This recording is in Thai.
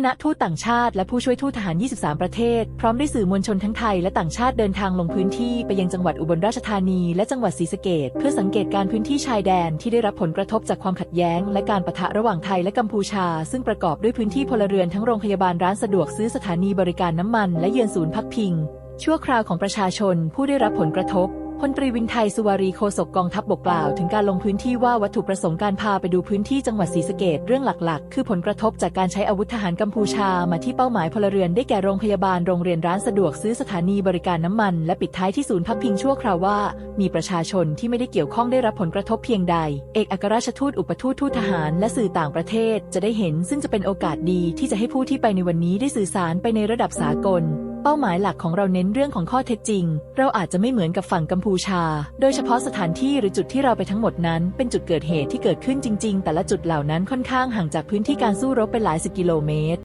คณะทูตต่างชาติและผู้ช่วยทูตทหาร 23 ประเทศ พร้อมด้วยสื่อมวลชนทั้งไทยและต่างชาติเดินทางลงพื้นที่ไปยังจังหวัดอุบลราชธานีและจังหวัดศรีสะเกษเพื่อสังเกตการพื้นที่ชายแดนที่ได้รับผลกระทบจากความขัดแย้ง และการปะทะระหว่างไทยและกัมพูชา ซึ่งประกอบด้วยพื้นที่พลเรือนทั้งโรงพยาบาลร้านสะดวกซื้อสถานีบริการน้ำมัน และเยือนศูนย์พักพิง ชั่วคราวของประชาชนผู้ได้รับผลกระทบ พลตรีวินไทยสุวารีโฆษกกองทัพบกกล่าวถึงการลงพื้นที่ว่าวัตถุประสงค์การพาไปดูพื้นที่จังหวัดศรีสะเกดเรื่องหลักๆ คือผลกระทบจากการใช้อาวุธทหารกัมพูชามาที่เป้าหมายพลเรือนได้แก่โรงพยาบาลโรงเรียนร้านสะดวกซื้อสถานีบริการน้ำมัน และปิดท้ายที่ศูนย์พักพิงชั่วคราวว่า มีประชาชนที่ไม่ได้เกี่ยวข้องได้รับผลกระทบเพียงใด เอกอัครราชทูตอุปทูตทูตทหารและสื่อต่างประเทศจะได้เห็น ซึ่งจะเป็นโอกาสดีที่จะให้ผู้ที่ไปในวันนี้ได้สื่อสารไปในระดับสากล เป้าหมายหลักของเราเน้นเรื่องของข้อเท็จจริง เราอาจจะไม่เหมือนกับฝั่งกัมพูชา โดยเฉพาะสถานที่หรือจุดที่เราไปทั้งหมดนั้น เป็นจุดเกิดเหตุที่เกิดขึ้นจริง ๆ แต่ละจุดเหล่านั้นค่อนข้างห่างจากพื้นที่การสู้รบเป็นหลายสิบกิโลเมตร